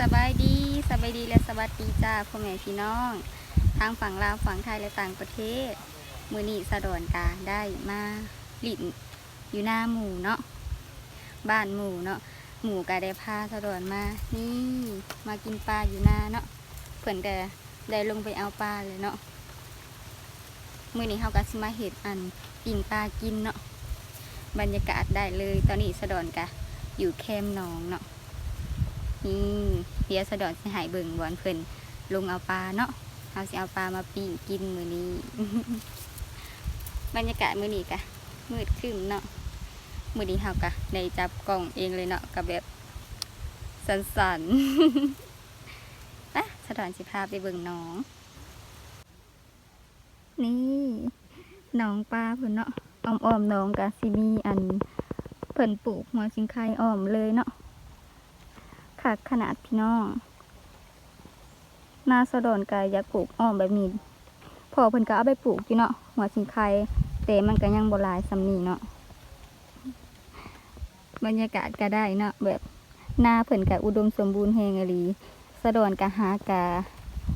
สบายดีสบายดีและสวัสดีจ้าพ่อแม่พี่น้อง ทางฝั่งลาวฝั่งไทยและต่างประเทศ มือนีสะดอนกาได้มาหลินอยู่หน้าหมู่เนาะบ้านหมู่เนาะหมู่กาได้พาสะดอนมานี่มากินปลาอยู่หน้าเนาะเพื่อนแต่ได้ลงไปเอาปลาเลยเนาะมือนี้เขาก็สิมาเห็ดอันปิ่งปลากินเนาะบรรยากาศได้เลย ตอนนี้สะดอนกะอยู่แคมหนองเนาะ นี่เดี๋ยวสะดอนสิหายเบิ่งบอนเพิ่นลงเอาปลาเนาะเอาสิเอาปลามาปิ้งกินมื้อนี้บรรยากาศมื้อนี้กะมืดครึ้มเนาะมื้อนี้เฮากะได้จับกล้องเองเลยเนาะกับแบบสันๆไปสะดอนสิพาไปเบิ่งน้อง นี่หนองปลาเพิ่นเนาะอ้อมๆหนองกะสิมีอันเพิ่นปลูกหัวสิงไคอ้อมเลยเนาะ ค่ะขนาดพี่น้องนาสะดอนกายอยากปลูกอ้อมแบบนี้พอเพิ่นก็เอาไปปลูกอยู่เนาะหัวสิงไคแต่มันก็ยังบ่หลายสำนีเนาะบรรยากาศก็ได้เนาะแบบหน้าเพิ่นก็อุดมสมบูรณ์แฮงอลีสะดอนก็หากะ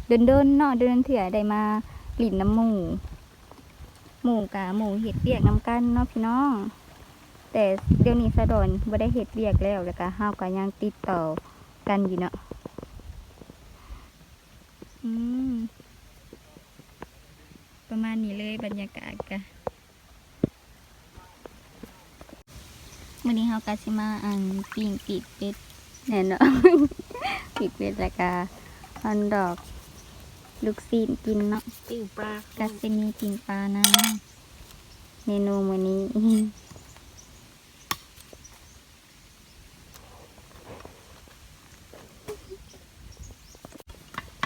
เดินเดินเนาะเดินเถื่อได้มาหลินน้ำหมูหมูกะหมูเห็ดเปียกน้ำกันเนาะพี่น้อง แต่เดี๋ยวนี้สะดอนบ่ได้เฮ็ดเวียกแล้วแล้วก็เฮาก็ยังติดต่อ กันอยู่เนาะอืมประมาณนี้เลยบรรยากาศกะวันนี้เฮาก็สิมาอันปิ้งปีกเป็ดแน่เนาะปีกเป็ดแล้วก็อันดอก ลูกซีนกินเนาะปิ้งปลาก็สิมีปิ้งปลานะเมนูมื้อนี้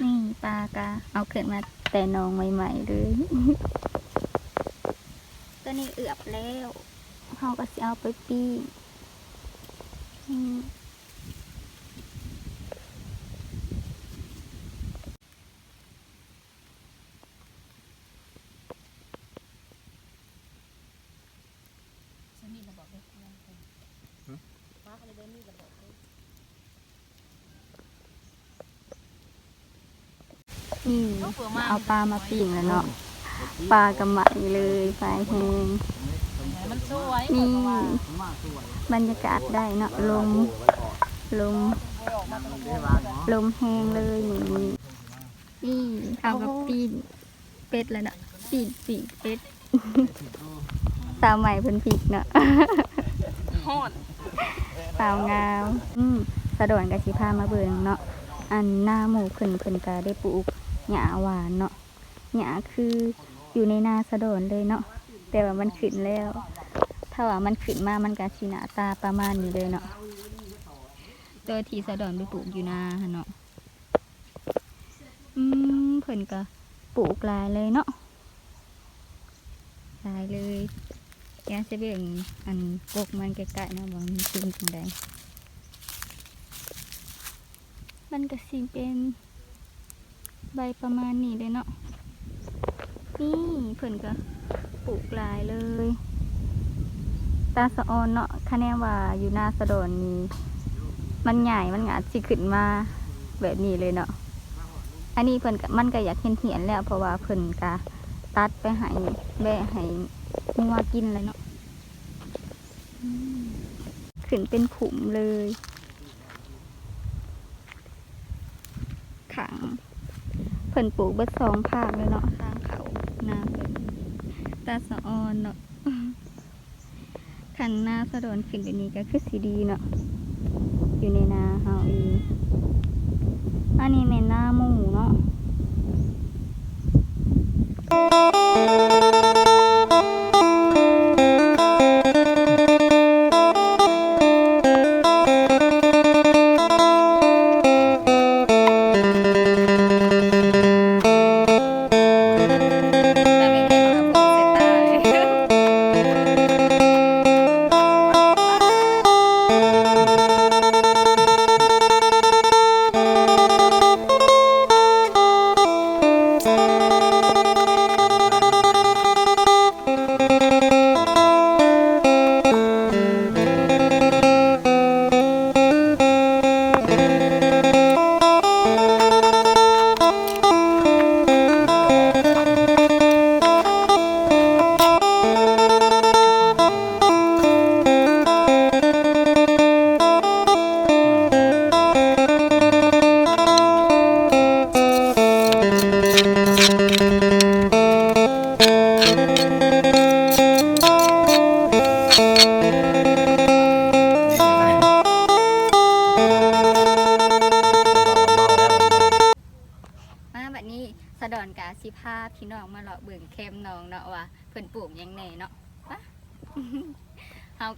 นี่ปลา กะเอาขึ้นมาแต่นองใหม่ๆเลยตัวนี้เอือบแล้วเขาก็สิเอาไปปิ้งอืม นี่เอาปลามาปิ้งแล้วเนาะปลากระไหมเลยปลาแห้งมันสวยนี่บรรยากาศได้เนาะลมลมลมแห้งเลยนี่นี่เอากับปีนเป็ดแล้วเนาะปีนปีกเป็ดสาวใหม่เพิ่นปีกเนาะฮอดสาวงามอืมสะดอนกับสิพามาเบิ่งเนาะอันหน้าหมู่เพิ่นเพิ่นก็ได้ปลูก หญ้าหวานเนาะหญ้าคืออยู่ในนาสะดอนเลยเนาะแต่ว่ามันขึ้นแล้ว ถ้าว่ามันขึ้นมามันก็สิหน้าตาประมาณนี้เลยเนาะตัวที่สะดอนไปปลูกอยู่นาเนาะอืมเพิ่นก็ปลูกลายเลยเนาะลายเลยแกจะเบ่งอันกกมันใกล้ๆนะว่ามันเป็นจังไดมันก็สิเป็น ใบประมาณนี้เลยเนาะ นี่เพิ่นก็ปลูกหลายเลย ตาสะออนเนาะคะแนนว่าอยู่หน้าสะดอนนี้ มันใหญ่ มันอาสิขึ้นมาแบบนี้เลยเนาะ อันนี้เพิ่นก็มันก็อยากเห็นเหียนแล้ว เพราะว่าเพิ่นก็ตัดไปให้แบะให้งัวกินเลยเนาะขึ้นเป็นผุมเลย ขัง เพิ่นปลูกเบิดสองภาคเลยเนาะตามเขาหน้าเพิ่นตาสะออนเนาะขันหน้าสะดอนขึ้นแบบนี้ก็คือสีดีเนาะอยู่ในนาเฮาเองอันนี้แม่นหน้าหมูเนาะ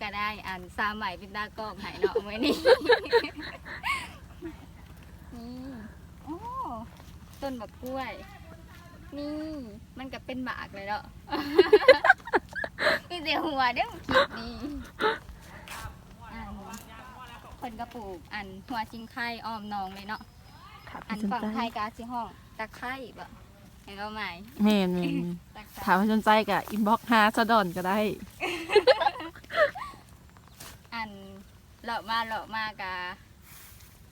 ก็ได้อันซาใหม่เป็นตากล้องให้เนาะมื้อนี้ นี่โอ้ต้นบักกล้วย นี่ มันก็เป็นหมากเลยเนาะ นี่เดี๋ยวหัวเด้อคลิปนี้อันเพิ่นก็ปลูกอันหัวชิงไข่อ้อมหนองเลยเนาะถ้าอันสนฝั่งใจไทยกาสิห้องตะไคร่บ่เห็นก็หมายแม่นแม่นตะไคถามร่ว่าสนใจกับอินบ็อกหาสะดอนก็ได้ อัน เลาะมาเลาะมากา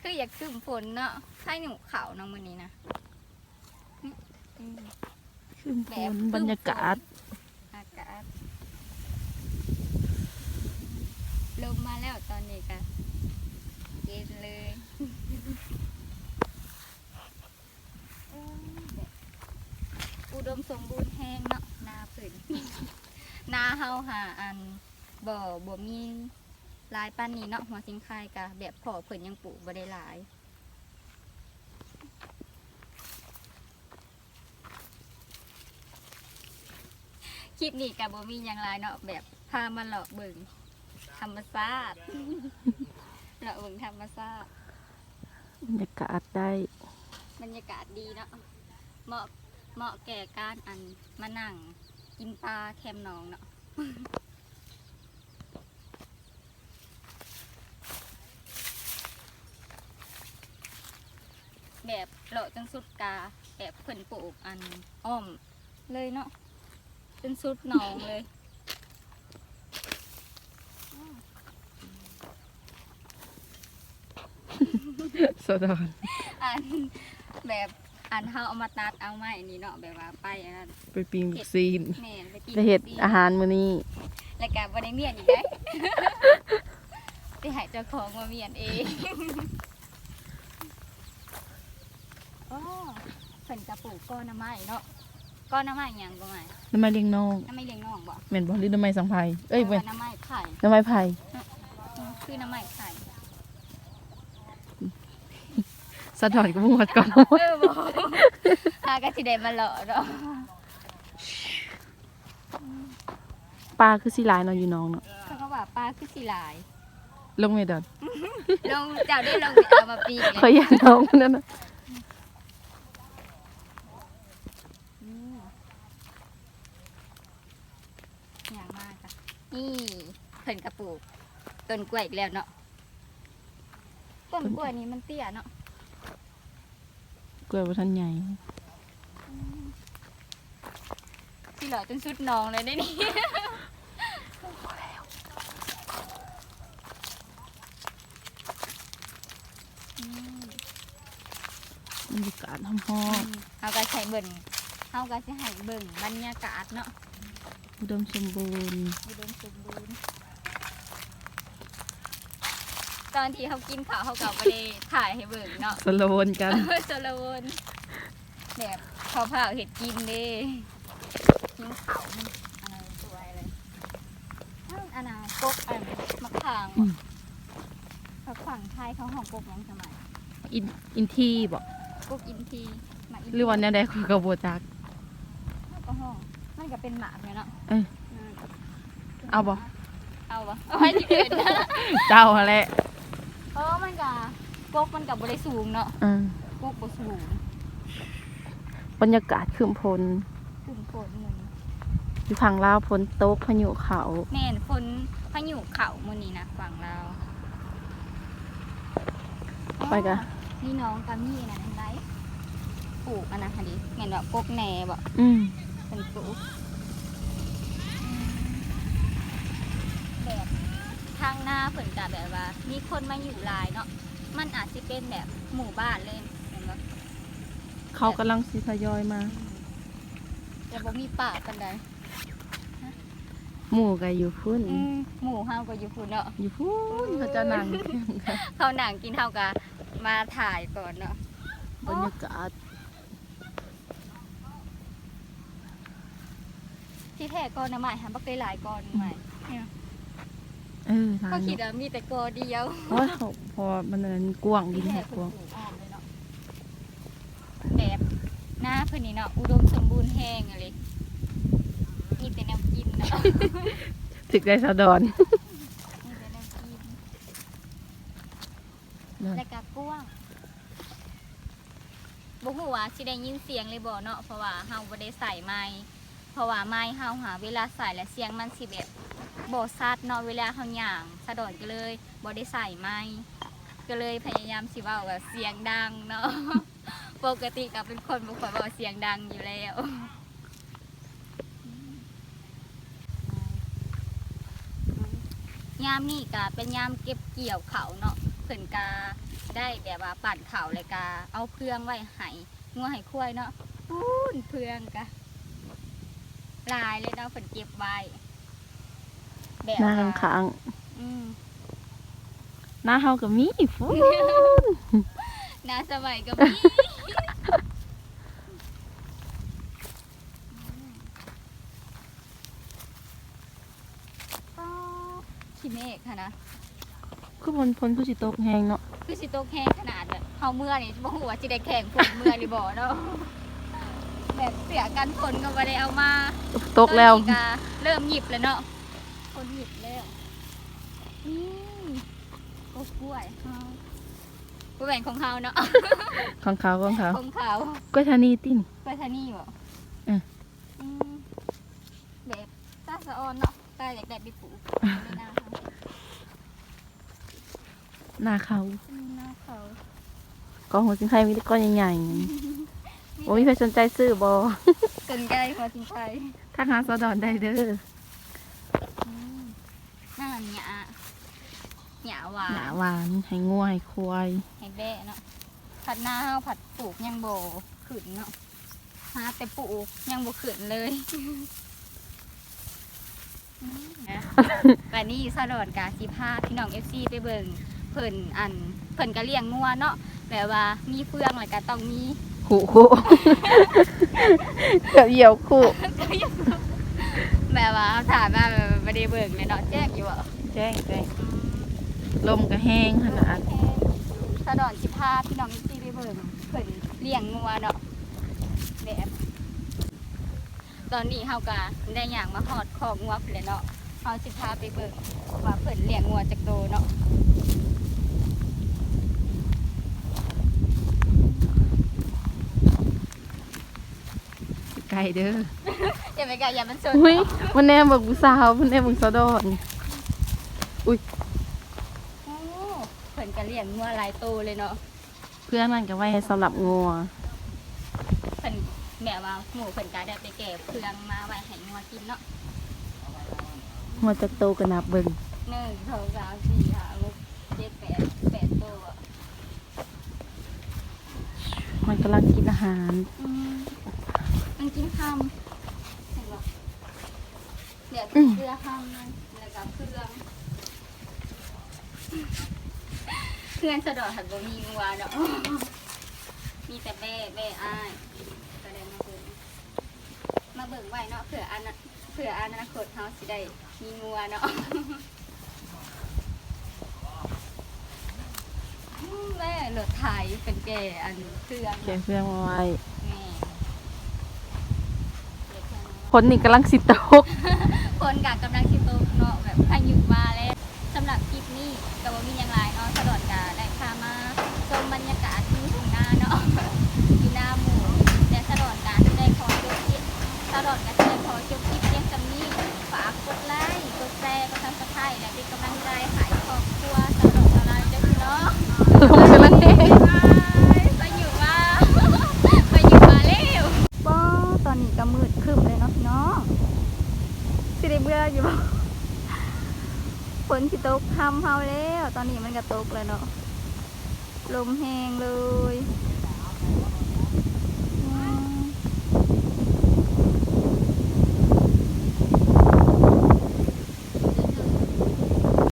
คืออยากซึมฝนเนาะให้หนูขาวน้องมื้อนี้นะอืมขึ้นแบบบนบรรยากาศอากาศลมมาแล้วตอนนี้ก็เย็นเลยเอ้ยแบบอุดมสมบูรณ์แห้งเนาะนาผืนนาเฮาหาอันบ่บ่มี หลายปานนี้เนาะหัวสิงคายกะแบบพอเพิ่นยังปลูกบ่ได้หลายคลิปนี้กับบ่มีอย่างไรเนาะแบบพามาเลาะเบิ่งธรรมชาติเลาะเบิ่งธรรมชาติบรรยากาศได้บรรยากาศดีเนาะเหมาะเหมาะแก่การอันมานั่งกินปลาแคมหนองเนาะ แบบเลาะจน สุดกาแบบเพิ่นปลูกอันอ้อมเลยเนาะจนสุดหนองเลยสะดอนอันแบบอันเฮาเอามาตัดเอาไม้นี่เนาะแบบว่าไปอันนั้นไปปิงลูกซีนแม่นไปกินไปเห็ดสิอาหารมื้อนี้แล้วก็บ่ได้เมียนอีกได้สิให้เจ้าของมาเมียนเอง โอ้เพิ่นจะปลูกก้อนน้ำไม้เนาะก้อนน้ำไม้หยังบ่ไม้น้ำไม้เลี้ยงน้องน้ำไม้เลี้ยงน้องบ่แม่นบ่หรือน้ำไม้สังไพเอ้ยแต่เว้ยว่าน้ำไม้ไข่น้ำไม้ไผ่คือน้ำไม้ไข่สะดอนก็บ่หมดก่อนเออบ่หาก็สิได้มาเลาะเนาะปลาคือสิหลายเนาะอยู่น้องเนาะเพิ่นก็ว่าปลาคือสิหลายลงไม่ดอนลงเจ้าได้ลงเอามาปีกขอเลยอยากน้องนั่นน่ะ อืมอย่างมากจ้ะ นี่เพิ่นกระปลูกต้นกล้วยอีกแล้วเนาะต้นกล้วยนี้มันเตี้ยเนาะกล้วยบ่ทันใหญ่ที่หล่อจนสุดน้องเลยได้นี่อืมบรรยากาศหอมเขาก็ใช้เบิ่งเขาก็สิให้เบิ่งบรรยากาศเนาะๆ อุดมสมบูรณ์ อุดมสมบูรณ์ ตอนที่เขากินข้าวเขาก็ไม่ได้ถ่ายให้เบิ่งเนาะสโลนกันโซลวนแบบข้าวเผาเห็ดกินเด้กินเขาวมันอะไรสวยเลยอ้าวอันน่ะกกอันมะขางอืมมะขางไทยเขาห้องกกหยังสมัยอินอินทีบ่กกอินทีหมาอินหรือว่าแนวใดข้อยก็บ่จักก็ห้องมัน ก็เป็นหมากเนี่ยเนาะเอ้ยมเอาบ่เอาบ่เอาไว้ที่อื่นเจ้าหั่นแหละเออมันก็กกมันกับบริสูงเนาะอืมกกบ่สูงบรรยากาศครึมพลถึงฝนเหมือนอยู่ฝั่งลาวฝนตกพายุเขาแม่นฝนพายุเข้ามื้อนี้นะฝั่งลาวไปกะนี่น้องกามี่นะนั่นไรปลูกอันนะฮะดิเห็นว่ากกแหนบ่อืมเป็นปลูกแบบ ทางหน้าเพิ่นกะแบบว่า มีคนมาอยู่หลายเนาะมันอาจจะเป็นแบบหมู่บ้านเลยเห็นบ่เขากำลังสิทยอยมา แต่บ่มีป่าปานใดหมู่ก็อยู่พุ่นอืมหมู่เฮาก็อยู่พุ่นเนาะอยู่พุ่นเขาจะนั่งเที่ยงกันเขาหนังกินเฮาก็มาถ่ายก่อนเนาะบรรยากาศที่แท้ก่อนนะใหม่หันบ่เคยหลายก่อนใหม่เออทาเขางคิดว่ามีแต่กอเดียวเพราะว่าเขาพอมันนั้นกว้างดิที่นแท้เขาปกลูว้างกอ้อมเลยเนาะแบบหน้าเพิ่นนี่เนาะอุดมสมบูรณ์แห้งอะไรมีแต่แนวกินเนาะถึกได้สะดอนมีแต่แนวกินนั่นและกะกว้างบ่ฮู้ว่าสิได้ยินเสียงเลยบ่เนาะเพราะว่าเฮาบ่ได้ใส่ไม้เพราะว่าไม้เฮาหาเวลาใส่แล้วเสียงมันสิแบบ บ่ชัดเนาะเวลาเฮาย่างสะดอนก็เลยบ่ได้ใส่ไม้ก็เลยพยายามสิเว้าแบบเสียงดังเนาะปกติก็เป็นคนบ่ค่อยเว้าเสียงดังอยู่แล้วยามนี่ก็เป็นยามเก็บเกี่ยวเขาเนาะเพิ่นกาได้แบบว่าปั่นเขาเลยกาเอาเพื่องไว้ให้งัวให้ควายเนาะปูนเพื่องกะลายเลยเนาะเพิ่นเก็บไว้ แบบหน้าว่าข้างอืมๆหน้าเฮาก็มีฟูนนาสมัยก็มีอ๋อขี้เมฆค่ะนะ คือพลพลคือสิตกแฮงเนาะคือสิโตกแห้งขนาดแบบเฮาเมื่อนี่บ่ฮู้ว่าสิได้แข่งฝนเมื่อหรือบ่เนาะ แบบเสียกันฝนก็บ่ได้เอามาตกแล้ว อนนี้ก็เริ่มหยิบแล้วเนาะ ฝนหยิบแล้วนี่โอ้กล้วยเฮาผู้แบ่งของเฮาเนาะของเขาของเขาของเขาก็ชานีตินไปทางนี้บ่เอออืมแบบตาสะออนเนาะตาอยากได้ไปปลูกในนาเขาหน้าเขาอืมนาเขาก็หัวสิงไทยมีแต่ก้อนใหญ่ๆโอ้ยใครสนใจซื้อบ่สนใจพอจริงใจถ้าหาสะดอนได้เด้ออืมน่าหยา หยาหวาหน้านหวานให้งัวให้ควายให้แบะเนาะผัดหน้าเฮาผัดปลูกยังโบขึ้นเนาะหาแต่ปลูกยังโบขึ้นเลยอืมนะวันนี้สะดอนกาสิพาพี่น้องเอฟซีไปเบิ่งเพิ่นอันเพิ่นก็เลี้ยงงัวเนาะแบบว่ามีเฟืองแล้วก็ต้องมีขู่คู่กับเหยี่ยวคู่แบบว่าเขาถามว่าแบบไม่ได้เบิ่งเลยเนาะแจ้งอยู่อะแจ้งแจ้ง ลมก็แห้งขนาดสะดอนสิพาพี่น้องซีไปเบิ่งเพิ่นเลี้ยงงัวเนาะแบบตอนนี้เฮาก็ได้อย่างมาหอดคอกงัวพุ่นแหละเนาะเฮาสิพาไปเบิ่งว่าเพิ่นเลี้ยงงัวจักโตเนาะไกลเด้ออย่าไปไกลอย่ามันสนอุ้ยมันแน่บอกผู้สาวมันแน่บอกสะดอน โอ้เพิ่นก็เลี้ยงงั วหลายโตเลยเนาะเพื่อนนั่นก็ไว้ให้สำหรับงัวเพิ่นแม่ว่าหมู่เพิ่นก็ได้ไปแก่เพืองมาไว้ให้งัวกินเนาะงัวจะโตกระนับเบิ่งหนึ่งสองสามสี่ห้าหกเจ็ดแปดแปดตัวมันกำลังกินอาหาร อืมมันกินคำเห็นปะเดี๋ยวอืมเกลือคำมันแล้วก็เครื่องเพื่อนสะดอดหัดบ่มีงัวเนาะมีแต่แม่แม่อ้ายก็เลยมาเบิ่งมาเบิ่งไว้เนาะเผื่ออันนะเผื่ออนาคตเฮาสิได้มีงัวเนาะอืมแม่รถไถเป็นแก่อันเครื่องแกะเพื่อนมาไว้แม่เด็กแค่นั้นคนนี่กำลังสิตก คนกะกำลังชิโตกเนาะแบบพายุมาแล้ว สำหรับคลิปนี้กับ่ามีอย่างไรเนาะสะดอดกาได้พามาชมบรรยากาศที่ทุ่งนาเนาะอยู่หน้าหมู่แต่สะดอดกาได้ขอจบคลิปสะดอดกาได้ขอจบคลิปเพียงจำนี้ฝากกดไลค์กดแชร์กดซับสไครต์และเป็นกำลังใจให้ครอบครัวสะดอนสลายเด้อพี่น้อง ลงกำลังแห้ง ไปอยู่มา ไปอยู่มาเร็วป้อตอนนี้ก็มืดครึ้มเลยเนาะพี่น้องสิได้เบื่ออยู่บ่ ฝนสิตกทำเฮาแล้ว ตอนนี้มันก็ตกแล้วเนาะลมแห้งเลย